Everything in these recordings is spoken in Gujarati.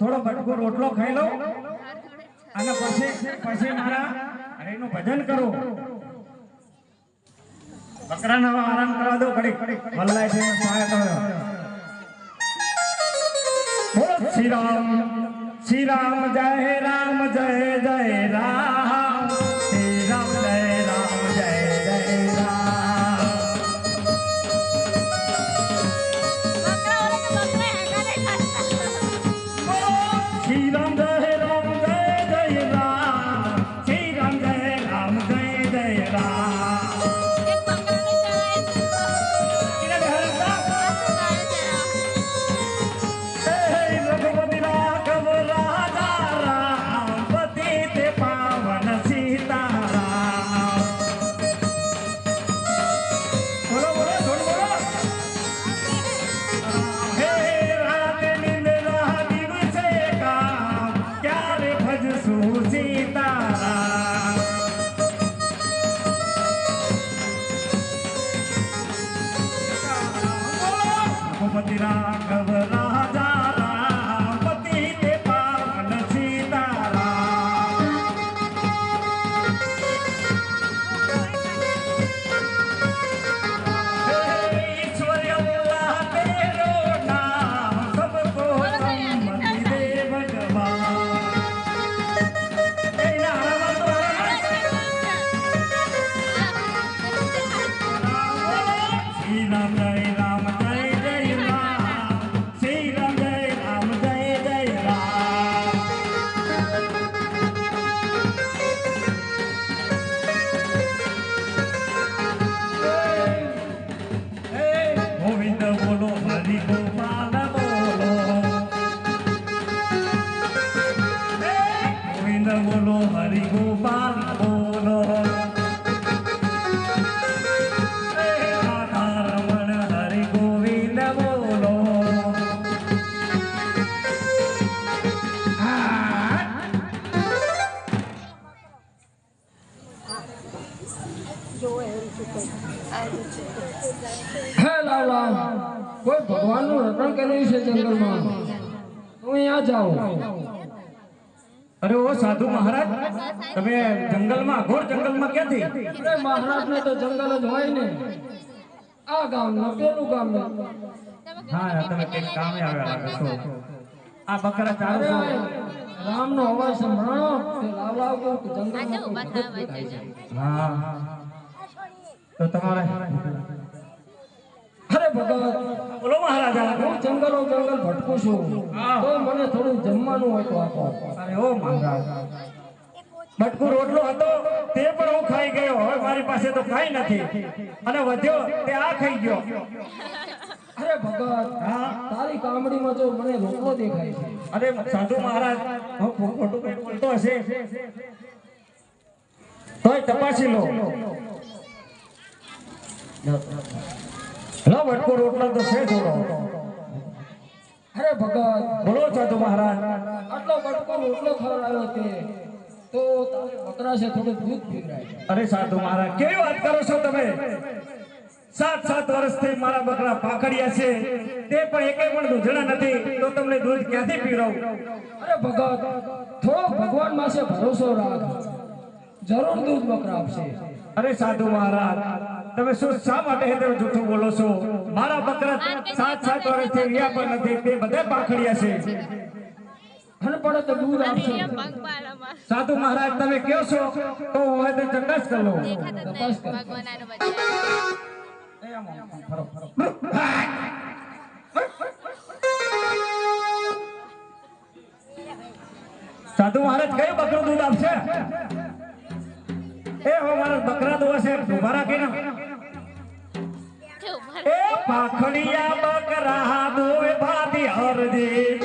થોડો બટકો રોટલો ખાઈ લો. અને પછી પછી મારા હરિનું ભજન કરો. બકરાને આરામ કરવા દો ઘડી વલ્લાય છે સહાય કરો બોલો. શ્રી રામ શ્રી રામ જય રામ જય જય રામ. અરે ઓ સાધુ મહારાજ તમે જંગલમાં ઘોર જંગલમાં ક્યાંથી? અરે મહારાજને તો જંગલ જ હોય ને. આ ગામ ને પેલું ગામ ને. હા તમે કંઈક કામે આવ્યા છો આ બકરા ચારો અરે છો રામનો અવાજ સંભળાણો. તે કે છે હા. તો તમારે ભગત. બોલો મહારાજા. હું જંગલો જંગલ ભટકું છું. તો મને થોડું જમવાનું હોય તો આપો. અરે ઓ મહારાજ. બટકું રોટલો હતો તે પણ હું ખાઈ ગયો. હવે મારી પાસે તો ખાઈ નથી. અને વધ્યો તે આ ખાઈ ગયો. અરે ભગત હા. તારી કામડીમાં જો મને રોટલો દેખાય છે. અરે સાધુ મહારાજ હું ખોટું કઈ બોલતો હશે? તોય તપાસી લો. લો બટકો રોટલા તો છે થોડો અરે ભગત બોલો ચાતો મહારાજ. આટલો બટકો રોટલો ખવડાવ્યો તે તો તારે બકરા છે થોડું દૂધ પીવડાય. અરે સાધુ મહારાજ કેવી વાત કરો છો તમે? સાત સાત વર્ષથી મારા બકરા પાખડિયા છે. તે પણ એકે પણ દૂધણા નથી તો તમને દૂધ ક્યાંથી પીવડાવું? અરે ભગત થોડો ભગવાન પાસે ભરોસો રાખ. જરૂર દૂધ બકરા આપશે. અરે સાધુ મહારાજ તમે શું શા માટે હેતર જૂઠું બોલો છો? મારા બકરા સાત સાત વર્ષથી રહ્યા પણ નથી તે બધા પાખડિયા છે. પડે તો દૂર આવશો. સાધુ મહારાજ તમે કહો છો? તો હવે તો ચકાસ કરી. લો તપાસ. સાધુ મહારાજ કયું બકરું દૂધ આપશે? એ હો મારા બકરા દોવા છે ઊભા રાખીને. પાખડિયા બકરા દોવે ભાતી હરજી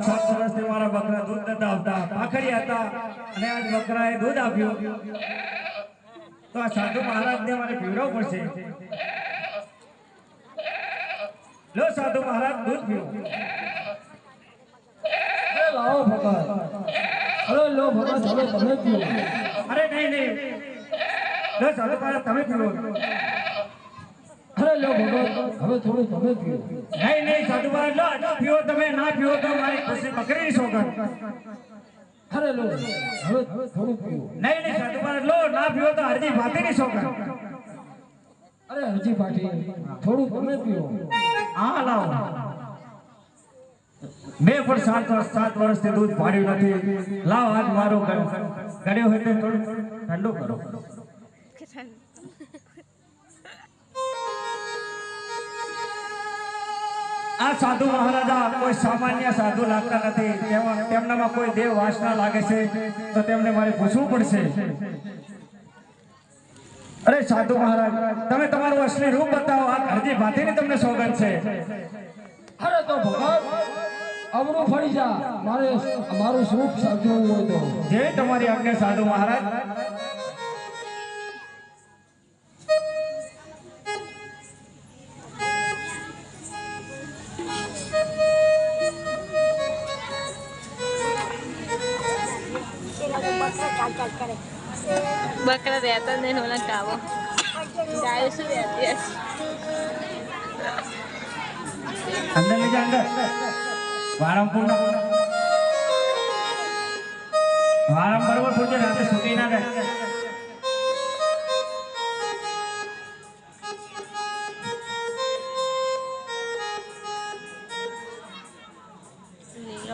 સાડા છ વર્ષથી મારા બકરા દૂધ નતા આવતા પાખડી હતા અને આજ બકરાએ દૂધ આપ્યું. તો આ સાધુ મહારાજને મારે પીવડાવવું પડશે. લો સાધુ મહારાજ દૂધ પીવો અરે લાવો ભગત. અરે લો ભગત તમે અરે નહીં નહીં. લો સાધુ મહારાજ તમે પીવો. લો ભગત હવે થોડું તમે પીઓ. નહીં નહીં સાધુ લો પીઓ તમે ના પીઓ તો મારી ખુશી બકરી સોગંદ. અરે લો હવે થોડું પીઓ. નહીં નહીં સાધુ મહારાજ લો ના પીઓ તો હરજી ભાતીની સોગંદ. અરે હરજી પાટી થોડું તમે પીઓ. હા લાવો. મેં પણ સાત વર્ષ સાત વર્ષથી દૂધ પાડ્યું નથી. લાવ આજ મારો ગળ્યો હોય તો થોડું ઠંડુ કરો. આ સાધુ મહારાજા કોઈ સામાન્ય સાધુ લાગતા નથી. તેમાં- તેમનામાં કોઈ દેવ વાસના લાગે છે. તો તેમને મારે પૂછવું પડશે. અરે સાધુ મહારાજ તમે તમારું અસલી રૂપ બતાવો. આ ઘરજી ભાતીની તમને સોગંદ છે. અરે તો ભગવાન અમરું ફરી જા. મારે મારું સ્વરૂપ સાચવવું હોય તો. જે તમારી આજ્ઞા સાધુ મહારાજ વારમ બરોબર પૂછે રાતે સુતી ના રહે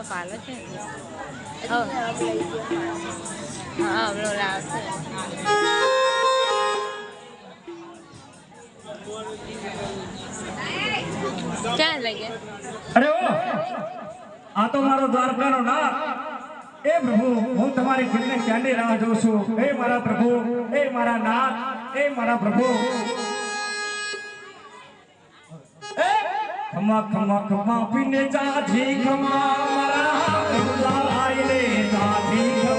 પાલો છે હા હા હમણાં લાવશે ક્યાં લઈ ગયા? અરે ઓ! આ તો મારો દ્વારકાનો ના એ પ્રભુ તમારી ખીરને ક્યાંની રાહ જોઉં છું. એ મારા પ્રભુ એ મારા નાથ એ મારા પ્રભુ. ખમા ખમા ખમા, પીને જાજી, ખમા, મારા આઈને જાજી, ખમા.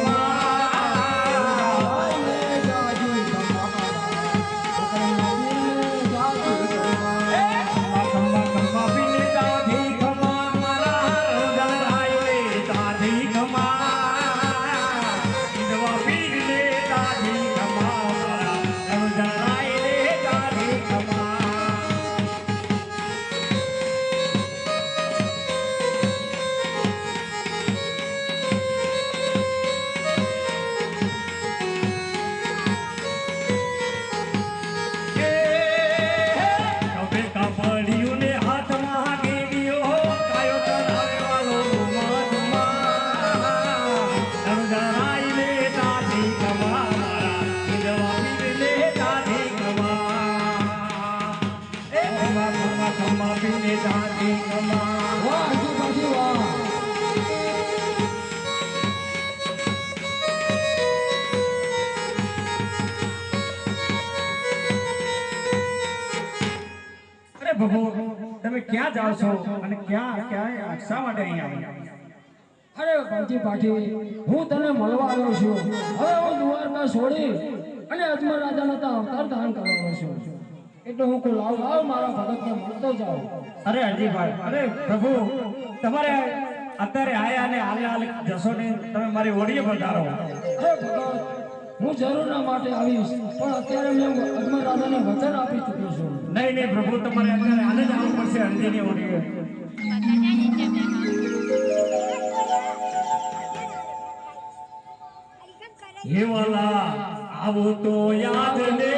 પ્રભુ તમે ક્યાં જાઓ છો અને ક્યાં ક્યાં શા માટે અહીં આવ્યા? અરે ભાજી પાટી હું તને મળવા આવ્યો છું. હવે હું દ્વારકા છોડી અને અજમર રાજાનો તો અવતાર ધારણ કરવાનો છું. એટલે હું કહું લાવ લાવ મારા ભગતને મળતો જાઉં અરે હરજીભાઈ અરે પ્રભુ તમારે અત્યારે આયા અને હાલે હાલે જશો ને તમે મારી ઓડીએ પધારો અરે ભગત હું જરૂરના માટે આવીશ પણ અત્યારે મેં અજમલ રાજાને વચન આપી ચૂક્યો છું. નહીં નહીં, પ્રભુ, તમારે અત્યારે હાલે જ આવવું પડશે હરજીની ઓળીએ હે વાલા, આવો તો યાદ ને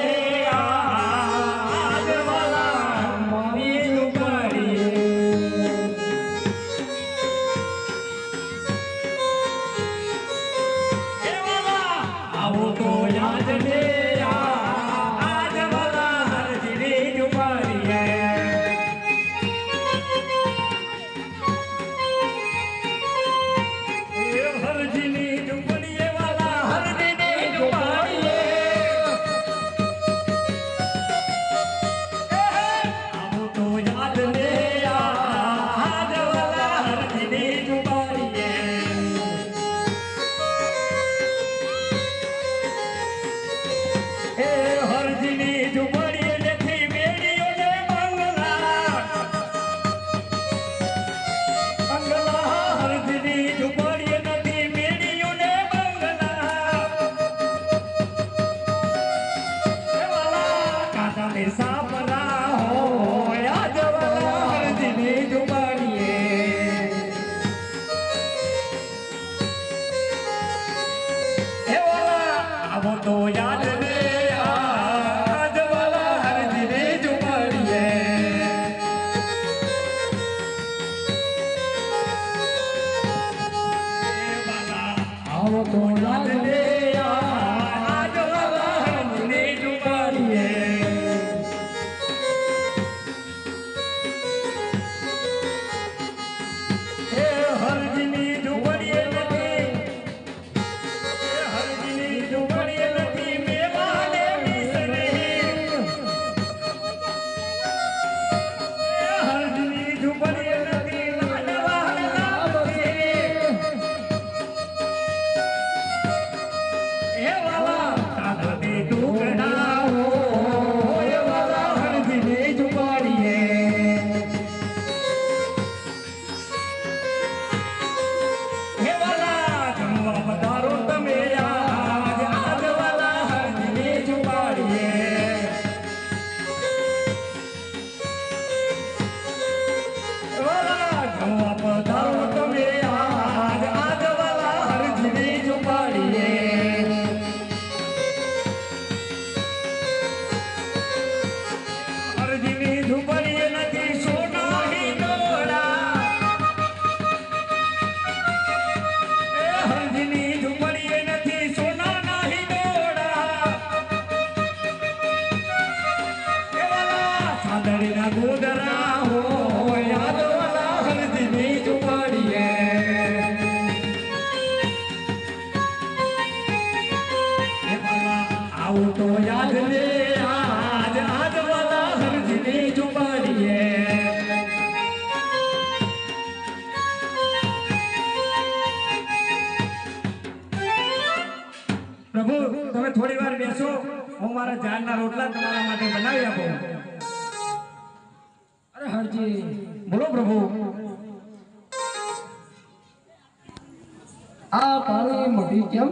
આજ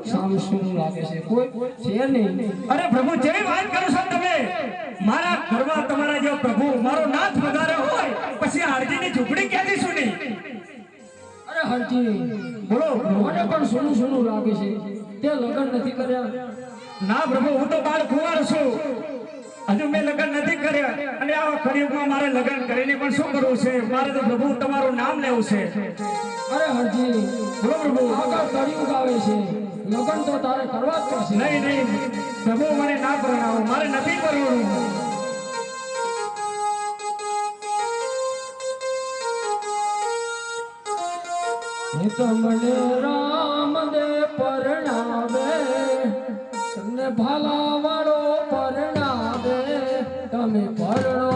કેમ લાગે છે. અરે પ્રભુ, જેવી વાત કરો છો તમે, મારા ઘરમાં તમારા જેવો પ્રભુ, મારો નાથ વધારે હોય, પછી આરજીની ઝૂંપડી ક્યાંથી સુની અરે હરજી, બોલો. મને પણ સોનું સોનું લાગે છે. તે લગ્ન નથી કર્યા. ના પ્રભુ, હું તો બાળ કુંવાર છું. હજુ મેં લગ્ન નથી કર્યા. અને આવા કળિયુગમાં મારે લગ્ન કરીને પણ શું કરવું છે? મારે તો પ્રભુ તમારું નામ લેવું છે. અરે હરજી, બોલો પ્રભુ. આગળ કળિયુગ આવે છે. લગ્ન તો તારે કરવા જ પડશે. નહીં નહીં. પ્રભુ મને ના પરણાવો. મારે નથી પરણવું. તમને રામ દે પરણાવે, તમને ભાલા વાળો પરણાવે. તમે પરણો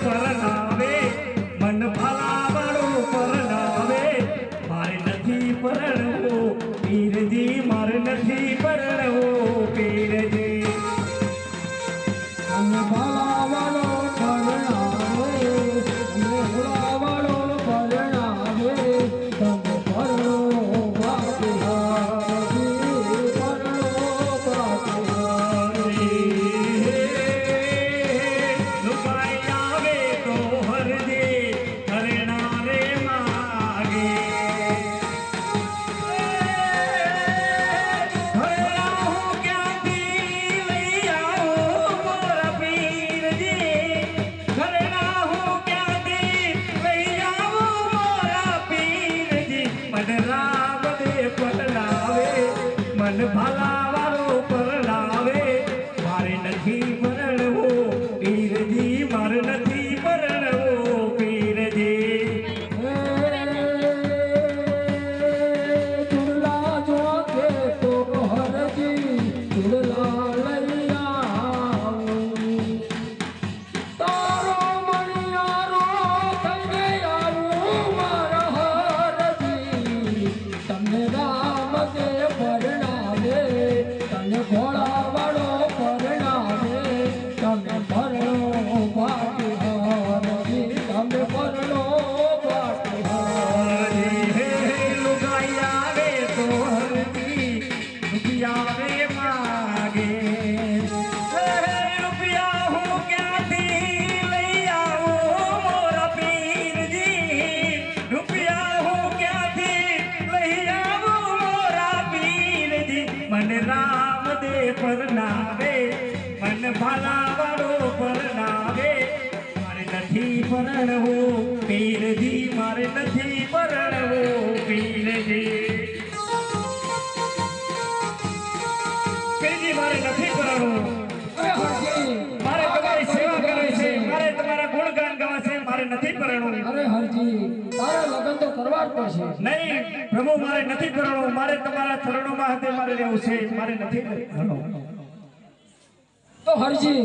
રામદે પરણાવે, મને રામ દે પરનાવે મન ભાલા વાળો પરનાવે મારે નથી પરણવું, પીરજી, મારે નથી પરણવું, પીરજી. પીરજી, મારે નથી પરણવું. મારે તમારી સેવા કરવી છે, મારે તમારા ગુણગાન ગાવા છે, મારે નથી પરણવું. અરે હરજી. તારા તો કરવા જ પડશે. નહીં પ્રભુ મારે નથી કરવાનું મારે તમારા ચરણોમાં હાથે મારે રહેવું છે. મારે નથી તો હરજી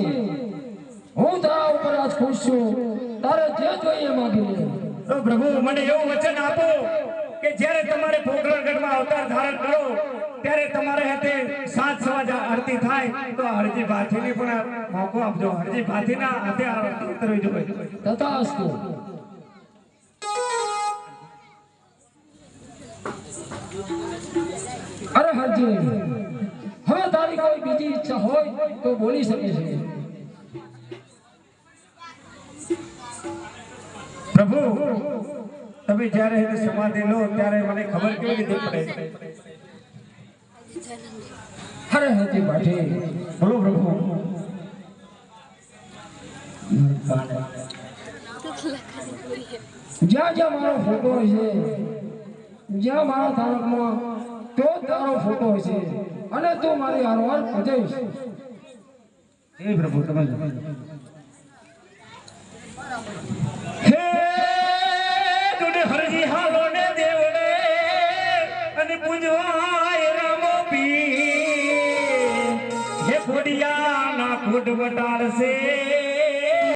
હું તારા ઉપર આજ ખુશ છું. તારે જે જોઈએ માંગી લે. તો પ્રભુ મને એવું વચન આપો કે જ્યારે તમારે પોખરણગઢમાં અવતાર ધારણ કરો ત્યારે તમારે હાથે સાત સવા જ આરતી થાય તો હરજી ભાથીને પણ મોકો આપજો. હરજી ભાથીના હાથે આરતી કરવી જોઈએ. તથાસ્તુ. અરે હવે તારી કોઈ બીજી ઈચ્છા હોય તો બોલી શકે છે. પ્રભુ તમે જ્યારે એને સમાધિ લો ત્યારે મને ખબર કેવી રીતે પડે? અરે હરજી પાઠી. બોલો પ્રભુ. જ્યાં જ્યાં મારો ફોટો છે જ્યાં મારા ધારકમાં તો તારો ફોટો છે અને તું મારી હારવાર ભજવીશ હે પ્રભુ તમે હે તુને હરજી હાલો ને દેવડે અને પૂજવાય રામો પી. હે ખોડિયા ના ખોડ વટાડશે